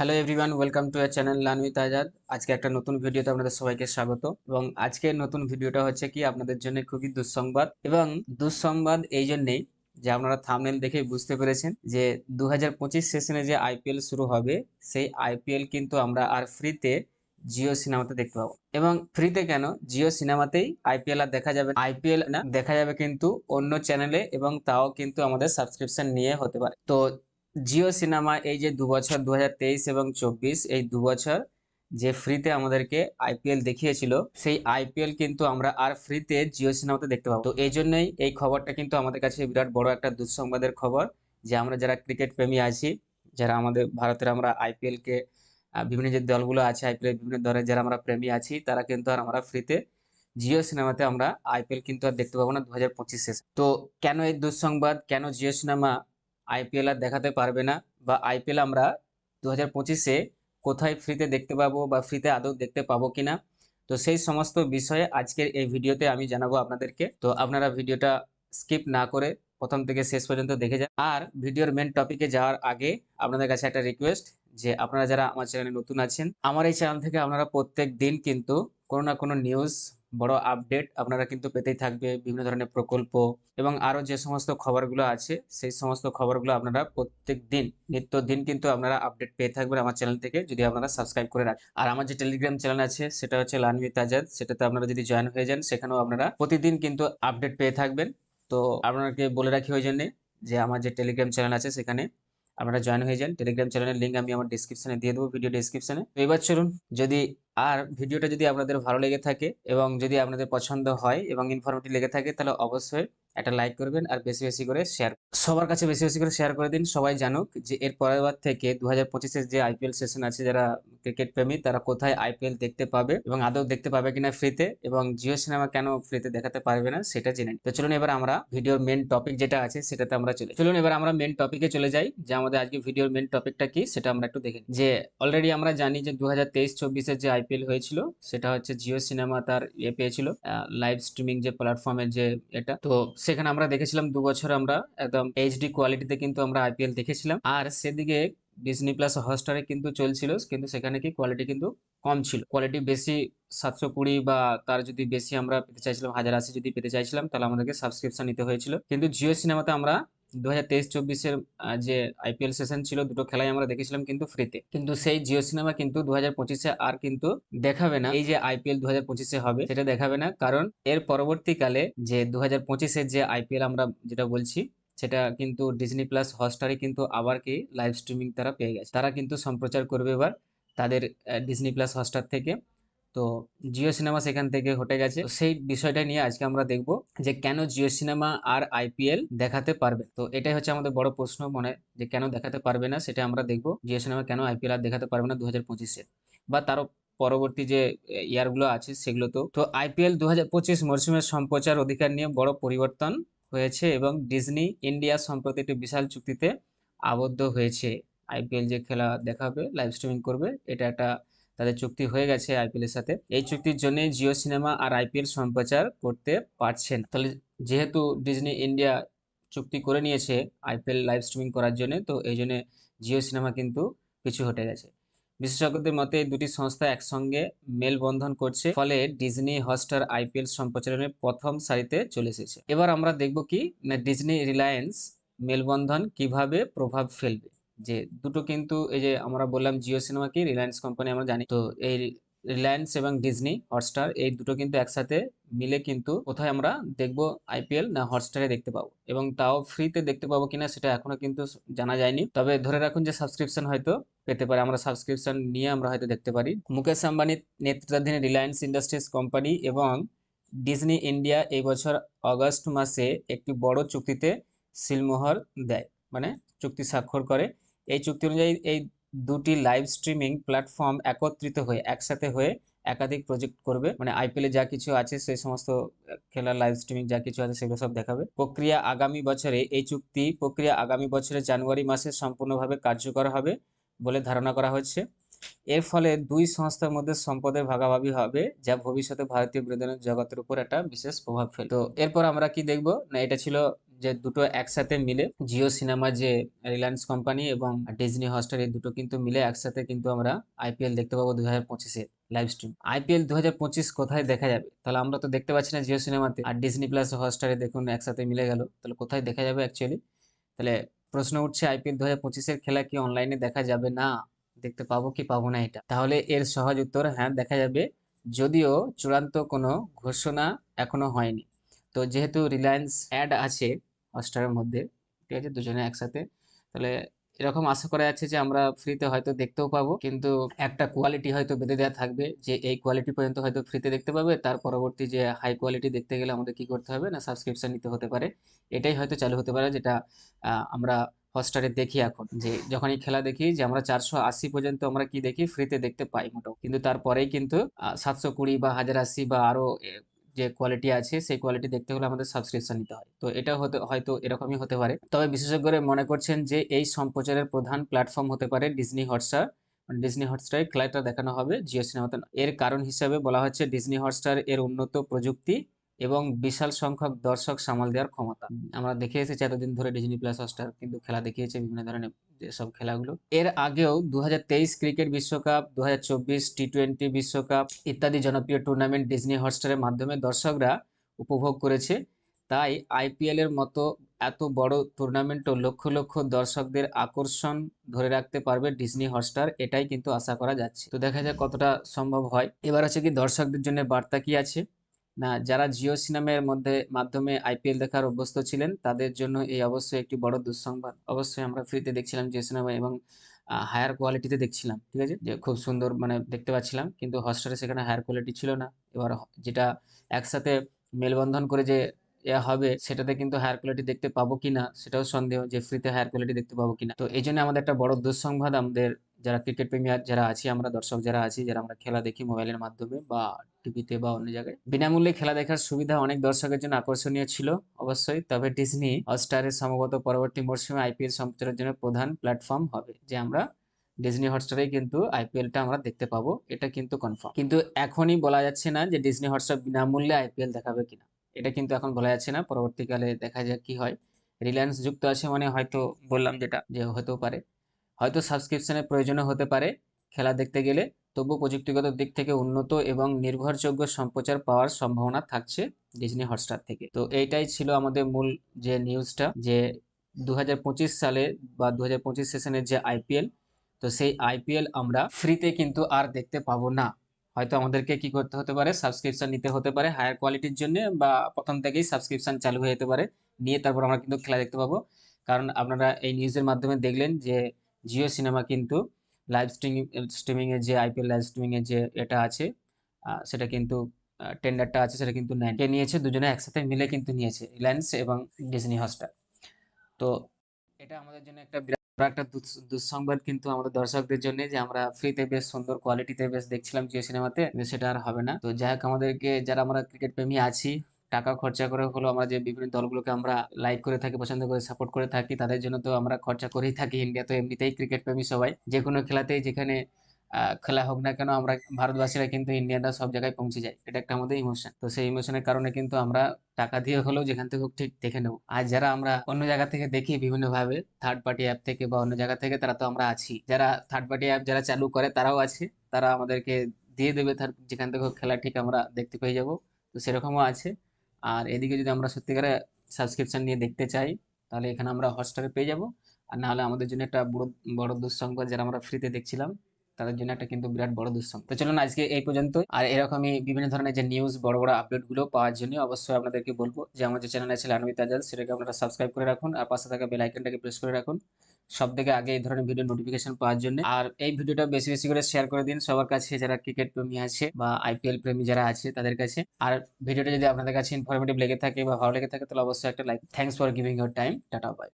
Hello everyone welcome to your channel learn with আজকে একটা নতুন ভিডিওতে আপনাদের সবাইকে স্বাগত। এবং আজকের নতুন ভিডিওটা হচ্ছে কি, আপনাদের জন্য খুবই দুঃসংবাদ। এবং দুঃসংবাদ এই জন্যেই যে আপনারা থামনেল দেখে বুঝতে পেরেছেন যে দু সেশনে যে আইপিএল শুরু হবে, সেই আইপিএল কিন্তু আমরা আর ফ্রিতে জিও সিনেমাতে দেখতে পাবো। এবং ফ্রিতে কেন? জিও সিনেমাতেই আইপিএল আর দেখা যাবে আইপিএল না, দেখা যাবে কিন্তু অন্য চ্যানেলে এবং তাও কিন্তু আমাদের সাবস্ক্রিপশন নিয়ে হতে পারে। তো জিও সিনেমা এই যে দু বছর দু হাজার তেইশ এবং চব্বিশ, এই দু বছর যে ফ্রিতে আমাদেরকে আইপিএল দেখিয়েছিল, সেই আইপিএল কিন্তু আমরা আর ফ্রিতে জিও সিনেমাতে দেখতে পাবো। তো এই জন্যই এই খবরটা কিন্তু আমাদের কাছে বিরাট বড় একটা দুঃসংবাদের খবর যে আমরা যারা ক্রিকেট প্রেমী আছি, যারা আমাদের ভারতের আমরা আইপিএলকে বিভিন্ন যে দলগুলো আছে আইপিএল বিভিন্ন দলের যারা আমরা প্রেমী আছি, তারা কিন্তু আর আমরা ফ্রিতে জিও সিনেমাতে আমরা আইপিএল কিন্তু আর দেখতে পাবো না দু হাজার পঁচিশ তো কেন এই দুঃসংবাদ, কেন জিও সিনেমা আইপিএল আর দেখাতে পারবে না বা আইপিএল আমরা দু হাজার পঁচিশে কোথায় ফ্রিতে দেখতে পাবো বা ফ্রিতে আদৌ দেখতে পাবো কিনা? তো সেই সমস্ত বিষয়ে আজকের এই ভিডিওতে আমি জানাব আপনাদেরকে। তো আপনারা ভিডিওটা স্কিপ না করে প্রথম থেকে শেষ পর্যন্ত দেখে যান। আর ভিডিওর মেন টপিকে যাওয়ার আগে আপনাদের কাছে একটা রিকোয়েস্ট যে আপনারা যারা আমার চ্যানেলে নতুন আছেন, আমার এই চ্যানেল থেকে আপনারা প্রত্যেক দিন কিন্তু কোনো না কোনো নিউজ বড় আপডেট আপনারা কিন্তু পেতেই থাকবে বিভিন্ন ধরনের প্রকল্প এবং আরও যে সমস্ত খবরগুলো আছে, সেই সমস্ত খবরগুলো আপনারা প্রত্যেক দিন নিত্য দিন কিন্তু আপনারা আপডেট পেয়ে থাকবেন আমার চ্যানেল থেকে যদি আপনারা সাবস্ক্রাইব করে রাখেন আর আমার যে টেলিগ্রাম চ্যানেল আছে, সেটা হচ্ছে লানবিত আজাদ সেটাতে আপনারা যদি জয়েন হয়ে যান, সেখানেও আপনারা প্রতিদিন কিন্তু আপডেট পেয়ে থাকবেন। তো আপনাকে বলে রাখি ওই জন্যে যে আমার যে টেলিগ্রাম চ্যানেল আছে, সেখানে আপনারা জয়েন হয়ে যান। টেলিগ্রাম চ্যানেলের লিঙ্ক আমি আমার ডিসক্রিপশনে দিয়ে দেবো ভিডিও ডিসক্রিপশনে তো এবার চলুন, যদি আর ভিডিওটা যদি আপনাদের ভালো লেগে থাকে এবং যদি আপনাদের পছন্দ হয় এবং ইনফরমেটিভ লেগে থাকে, তাহলে অবশ্যই একটা লাইক করবেন আর বেশি বেশি করে শেয়ার সবার কাছে বেশি বেশি করে শেয়ার করে দিন। সবাই জানুক যে এর পরের বার থেকে দু হাজার পঁচিশের যে আইপিএল সেশন আছে, যারা ক্রিকেট প্রেমী, তারা কোথায় আইপিএল দেখতে পাবে এবং আদৌ দেখতে পাবে কিনা ফ্রিতে এবং জিও সিনেমা কেন ফ্রিতে দেখাতে পারবে না, সেটা জেনে তো চলুন এবার আমরা ভিডিওর মেন টপিক যেটা আছে, সেটাতে আমরা চলে চলুন এবার আমরা মেন টপিকে চলে যাই, যে আমাদের আজকে ভিডিওর মেন টপিকটা কি, সেটা আমরা একটু দেখে যে অলরেডি আমরা জানি যে দু হাজার তেইশ, চব্বিশের যে আইপিএল হয়েছিল, সেটা হচ্ছে জিও সিনেমা তার ইয়ে পেয়েছিল লাইভ স্ট্রিমিং যে প্ল্যাটফর্মের যে এটা। তো সেখানে আমরা দেখেছিলাম দু বছর আমরা একদম এইচডি কোয়ালিটিতে কিন্তু আমরা আইপিএল দেখেছিলাম। আর সেদিকে ডিসনি প্লাস হটস্টারে কিন্তু চলছিল, কিন্তু সেখানে কি কোয়ালিটি কিন্তু কম ছিল। কোয়ালিটি বেশি সাতশো কুড়ি বা তার যদি বেশি আমরা পেতে চাইছিলাম, হাজার আশি যদি পেতে চাইছিলাম, তাহলে আমাদেরকে সাবস্ক্রিপশন নিতে হয়েছিল। কিন্তু জিও সিনেমাতে আমরা দু হাজার তেইশ চব্বিশের যে আইপিএল সেশন ছিল, দুটো খেলাই আমরা দেখেছিলাম কিন্তু ফ্রিতে। কিন্তু সেই জিও সিনেমা কিন্তু দু পঁচিশে আর কিন্তু দেখাবে না। এই যে আইপিএল দু পঁচিশে হবে, সেটা দেখাবে না। কারণ এর পরবর্তীকালে যে দু হাজার পঁচিশের যে আইপিএল আমরা যেটা বলছি, সেটা কিন্তু ডিজনি প্লাস হটস্টারে কিন্তু আবার কি লাইভ স্ট্রিমিং তারা পেয়ে গেছে। তারা কিন্তু সম্প্রচার করবে এবার তাদের ডিজনি প্লাস হটস্টার থেকে। তো জিও সিনেমা সেখান থেকে হটে গেছে। সেই বিষয়টা নিয়ে আজকে আমরা দেখব যে কেন জিও সিনেমা আর আইপিএল দেখাতে পারবে। তো এটাই হচ্ছে আমাদের বড় প্রশ্ন মনে যে কেন দেখাতে পারবে না সেটা আমরা দেখব জিও সিনেমা কেন আইপিএল আর দেখাতে পারবে না দু হাজার পঁচিশে। বা তারও পরবর্তী যে ইয়ারগুলো আছে সেগুলো তো তো আইপিএল দু হাজার পঁচিশ মরশুমের সম্প্রচার অধিকার নিয়ে বড় পরিবর্তন হয়েছে এবং ডিজনি ইন্ডিয়া সম্প্রতি একটি বিশাল চুক্তিতে আবদ্ধ হয়েছে। আইপিএল যে খেলা দেখাবে লাইভ স্ট্রিমিং করবে, এটা একটা তাদের চুক্তি হয়ে গেছে আইপিএল এর সাথে। এই চুক্তির জন্য জিও সিনেমা আর আইপিএল সম্প্রচার করতে পারছেন। তাহলে যেহেতু ডিজনি ইন্ডিয়া চুক্তি করে নিয়েছে আইপিএল লাইভ স্ট্রিমিং করার জন্য, তো এই জন্য জিও সিনেমা কিন্তু পিছু হটে গেছে। বিশেষজ্ঞদের মতে দুটি সংস্থা একসঙ্গে মেলবন্ধন করছে, ফলে ডিজনি হটস্টার আইপিএল সম্প্রচারণের প্রথম সারিতে চলে এসেছে। এবার আমরা দেখব কি না ডিজনি রিলায়েন্স মেলবন্ধন কীভাবে প্রভাব ফেলবে। যে দুটো কিন্তু এই যে আমরা বললাম জিও সিনেমা কি? রিলায়েন্স কোম্পানি আমরা জানি। তো এই রিলায়েন্স এবং ডিজনি হটস্টার এই দুটো কিন্তু একসাথে মিলে কিন্তু কোথায় আমরা দেখব আইপিএল না হটস্টারে দেখতে পাবো। এবং তাও ফ্রিতে দেখতে পাবো কিনা সেটা এখনও কিন্তু জানা যায়নি। তবে ধরে রাখুন যে সাবস্ক্রিপশন হয়তো পেতে পারে। আমরা সাবস্ক্রিপশন নিয়ে আমরা হয়তো দেখতে পারি। মুকেশ আম্বানির নেতৃত্বাধীন রিলায়েন্স ইন্ডাস্ট্রিজ কোম্পানি এবং ডিজনি ইন্ডিয়া এই বছর অগস্ট মাসে একটি বড় চুক্তিতে সিলমোহর দেয়। মানে চুক্তি স্বাক্ষর করে। এই চুক্তি অনুযায়ী এই দুটি লাইভ স্ট্রিমিং প্ল্যাটফর্ম একত্রিত হয়ে, একসাথে হয়ে একাধিক প্রজেক্ট করবে। মানে আইপিএল যা কিছু আছে, সেই সমস্ত খেলার লাইভ স্ট্রিমিং যা কিছু আছে, সেগুলো সব দেখাবে। প্রক্রিয়া আগামী বছরে, এই চুক্তি প্রক্রিয়া আগামী বছরে জানুয়ারি মাসে সম্পূর্ণভাবে কার্যকর হবে বলে ধারণা করা হচ্ছে। এর ফলে দুই সংস্থার মধ্যে সম্পদের ভাগাভাগি হবে, যা ভবিষ্যতে ভারতীয় বিনোদনের জগতের উপর একটা বিশেষ প্রভাব ফেলে তো এরপর আমরা কি দেখব? না, এটা ছিল যে দুটো একসাথে মিলে জিও সিনেমা, যে রিলায়েন্স কোম্পানি এবং ডিজনি হটস্টার, এই দুটো কিন্তু মিলে একসাথে কিন্তু আমরা আইপিএল দেখতে পাবো দু হাজার পঁচিশে লাইভ স্ট্রিম। আইপিএল দু হাজার পঁচিশ কোথায় দেখা যাবে? তাহলে আমরা তো দেখতে পাচ্ছি না জিও সিনেমাতে। আর ডিজনি প্লাস হটস্টারে দেখুন, একসাথে মিলে গেল। তাহলে কোথায় দেখা যাবে অ্যাকচুয়ালি তাহলে প্রশ্ন উঠছে, আইপিএল দু হাজার পঁচিশের খেলা কি অনলাইনে দেখা যাবে না? দেখতে পাবো কি পাবো না এটা? তাহলে এর সহজ উত্তর হ্যাঁ দেখা যাবে। যদিও চূড়ান্ত কোনো ঘোষণা এখনও হয়নি। তো যেহেতু রিলায়েন্স অ্যাড আছে হটস্টারের মধ্যে, ঠিক আছে? দুজনে একসাথে। তাহলে এরকম আশা করা যাচ্ছে যে আমরা ফ্রিতে হয়তো দেখতেও পাবো। কিন্তু একটা কোয়ালিটি হয়তো বেঁধে দেওয়া থাকবে যে এই কোয়ালিটি পর্যন্ত হয়তো ফ্রিতে দেখতে পাবে। তার পরবর্তী যে হাই কোয়ালিটি দেখতে গেলে আমাদের কি করতে হবে? না সাবস্ক্রিপশন নিতে হতে পারে। এটাই হয়তো চালু হতে পারে যেটা আমরা হটস্টারে দেখি এখন। যে যখনই খেলা দেখি যে আমরা চারশো আশি পর্যন্ত আমরা কি দেখি? ফ্রিতে দেখতে পাই মোটামুটি কিন্তু তারপরেই কিন্তু সাতশো কুড়ি বা হাজার আশি বা আরও যে কোয়ালিটি আছে, সেই কোয়ালিটি দেখতে হলে আমাদের সাবস্ক্রিপশন নিতে হয়। তো এটা হতে, হয়তো এরকমই হতে পারে। তবে বিশেষজ্ঞরা মনে করছেন যে এই সম্প্রচারের প্রধান প্ল্যাটফর্ম হতে পারে ডিজনি হটস্টার ডিজনি হটস্টারে খেলাটা দেখানো হবে জিও সিনেমাতে। এর কারণ হিসাবে বলা হচ্ছে ডিজনি হটস্টার এর উন্নত প্রযুক্তি এবং বিশাল সংখ্যক দর্শক সামাল দেওয়ার ক্ষমতা। আমরা দেখে এসেছি এতদিন ধরে ডিজনি প্লাস হটস্টার কিন্তু খেলা দেখিয়েছে, বিভিন্ন ধরনের যেসব খেলাগুলো। এর আগেও দু হাজার তেইশ ক্রিকেট বিশ্বকাপ দু টি টোয়েন্টি বিশ্বকাপ ইত্যাদি জনপ্রিয় টুর্নামেন্ট ডিজনি হটস্টারের মাধ্যমে দর্শকরা উপভোগ করেছে। তাই আইপিএল এর মতো এত বড় টুর্নামেন্টও লক্ষ লক্ষ দর্শকদের আকর্ষণ ধরে রাখতে পারবে ডিজনি হটস্টার এটাই কিন্তু আশা করা যাচ্ছে। তো দেখা যাক কতটা সম্ভব হয়। এবার আছে কি দর্শকদের জন্য বার্তা কি আছে? না, যারা জিও সিনেমার মধ্যে, মাধ্যমে আইপিএল দেখার অভ্যস্ত ছিলেন, তাদের জন্য এই অবশ্যই একটি বড় দুঃসংবাদ। অবশ্যই আমরা ফ্রিতে দেখছিলাম জিও সিনেমা এবং হায়ার কোয়ালিটিতে দেখছিলাম, ঠিক আছে? যে খুব সুন্দর মানে দেখতে পাচ্ছিলাম, কিন্তু হটস্টারে সেখানে হায়ার কোয়ালিটি ছিল না। এবার যেটা একসাথে মেলবন্ধন করে যে এ হবে, সেটাতে কিন্তু হায়ার কোয়ালিটি দেখতে পাবো কিনা, সেটাও সন্দেহ যে ফ্রিতে হায়ার কোয়ালিটি দেখতে পাবো কিনা। তো এই জন্য আমাদের একটা বড় দুঃসংবাদ আমাদের যারা ক্রিকেট প্রেমী যারা আছি, আমরা দর্শক যারা আছি, যারা আমরা খেলা দেখি মোবাইলের মাধ্যমে বা টিভিতে বা অন্য জায়গায়, বিনামূল্যে খেলা দেখার সুবিধা অনেক দর্শকের জন্য আকর্ষণীয় ছিল অবশ্যই। তবে ডিজনি হটস্টারের সম্ভবত পরবর্তী মরশুমে আইপিএল সম্প্রচারের জন্য প্রধান প্ল্যাটফর্ম হবে, যে আমরা ডিজনি হটস্টারে কিন্তু আইপিএলটা আমরা দেখতে পাবো, এটা কিন্তু কনফার্ম কিন্তু এখনই বলা যাচ্ছে না যে ডিজনি হটস্টার বিনামূল্যে আইপিএল দেখাবে কিনা, এটা কিন্তু এখন বলা যাচ্ছে না। পরবর্তীকালে দেখা যাক কি হয়। রিলায়েন্স যুক্ত আছে মানে হয়তো বললাম যেটা, যে হতেও পারে। হয়তো সাবস্ক্রিপশনের প্রয়োজনও হতে পারে। খেলা দেখতে গেলে তবু প্রযুক্তিগত দিক থেকে উন্নত এবং নির্ভরযোগ্য সম্প্রচার পাওয়ার সম্ভাবনা থাকছে ডিজনি হটস্টার থেকে। তো এইটাই ছিল আমাদের মূল যে নিউজটা যে দু হাজার পঁচিশ সালে বা দু হাজার পঁচিশ সেশনের যে আইপিএল তো সেই আইপিএল আমরা ফ্রিতে কিন্তু আর দেখতে পাবো না। হয়তো আমাদেরকে কি করতে হতে পারে? সাবস্ক্রিপশন নিতে হতে পারে হায়ার কোয়ালিটির জন্য বা প্রথম থেকেই সাবস্ক্রিপশন চালু হয়ে যেতে পারে। নিয়ে তারপর আমরা কিন্তু খেলা দেখতে পাবো। কারণ আপনারা এই নিউজের মাধ্যমে দেখলেন যে জিও সিনেমা কিন্তু লাইভ স্ট্রিমিং স্ট্রিমিং এর যে আইপিএল লাইভ স্ট্রিমিং এর যে এটা আছে সেটা কিন্তু টেন্ডারটা আছে, সেটা কিন্তু কে নিয়েছে, দুজনে একসাথে মিলে কিন্তু নিয়েছে রিলায়েন্স এবং ডিজনি হটস্টার তো এটা আমাদের জন্য একটা বিরাট একটা দুঃস- দুঃসংবাদ কিন্তু আমাদের দর্শকদের জন্য যে আমরা ফ্রিতে বেশ সুন্দর কোয়ালিটিতে বেশ দেখছিলাম জিও সিনেমাতে, সেটা আর হবে না। তো যাই হোক, আমাদেরকে, যারা আমরা ক্রিকেট প্রেমী আছি টাকা খরচা করে হলো আমরা যে বিভিন্ন দলগুলোকে আমরা লাইক করে থাকি, পছন্দ করে সাপোর্ট করে থাকি, তাদের জন্য তো আমরা খরচা করেই থাকি। ইন্ডিয়া তো এমনিতেই ক্রিকেট প্রেমী সবাই। যে কোনো খেলাতেই যেখানে খেলা হোক না কেন আমরা ভারতবাসীরা কিন্তু ইন্ডিয়ানরা সব জায়গায় পৌঁছে যায়। এটা একটা আমাদের ইমোশন তো সেই ইমোশনের কারণে কিন্তু আমরা টাকা দিয়ে হলেও যেখান থেকে হোক ঠিক দেখে নেব। আর যারা আমরা অন্য জায়গা থেকে দেখি বিভিন্নভাবে থার্ড পার্টি অ্যাপ থেকে বা অন্য জায়গা থেকে, তারা তো আমরা আছি। যারা থার্ড পার্টি অ্যাপ যারা চালু করে, তারাও আছে। তারা আমাদেরকে দিয়ে দেবে যেখান থেকে হোক খেলা ঠিক আমরা দেখতে পেয়ে যাব। তো সেরকমও আছে। আর এদিকে যদি আমরা সত্যিকারে সাবস্ক্রিপশন নিয়ে দেখতে চাই, তাহলে এখানে আমরা হটস্টারে পেয়ে যাব। আর নাহলে আমাদের জন্য একটা বড় বড় দুঃসংবাদ যারা আমরা ফ্রিতে দেখছিলাম, তাদের জন্য একটা কিন্তু বিরাট বড় দুঃসংবাদ। তো চলুন আজকে এই পর্যন্ত আর এরকমই বিভিন্ন ধরনের যে নিউজ বড় বড় আপডেটগুলো পাওয়ার জন্য অবশ্যই আপনাদেরকে বলব যে আমার যে চ্যানেল আছে লানবিত আজাদ সেটাকে আপনারা সাবস্ক্রাইব করে রাখুন। আর পাশে থাকা বেল আইকনটাকে প্রেস করে রাখুন। সব থেকে আগে এই ধরনের ভিডিও নোটিফিকেশন পাওয়ার জন্য। আর এই ভিডিওটা বেশি বেশি করে শেয়ার করে দিন সবার কাছে, যারা ক্রিকেট প্রেমী আছে বা আইপিএল প্রেমী যারা আছে তাদের কাছে। আর ভিডিওটা যদি আপনাদের কাছে ইনফরমেটিভ লেগে থাকে বা ভালো লেগে থাকে, তাহলে অবশ্যই একটা like thanks for giving your time tata bye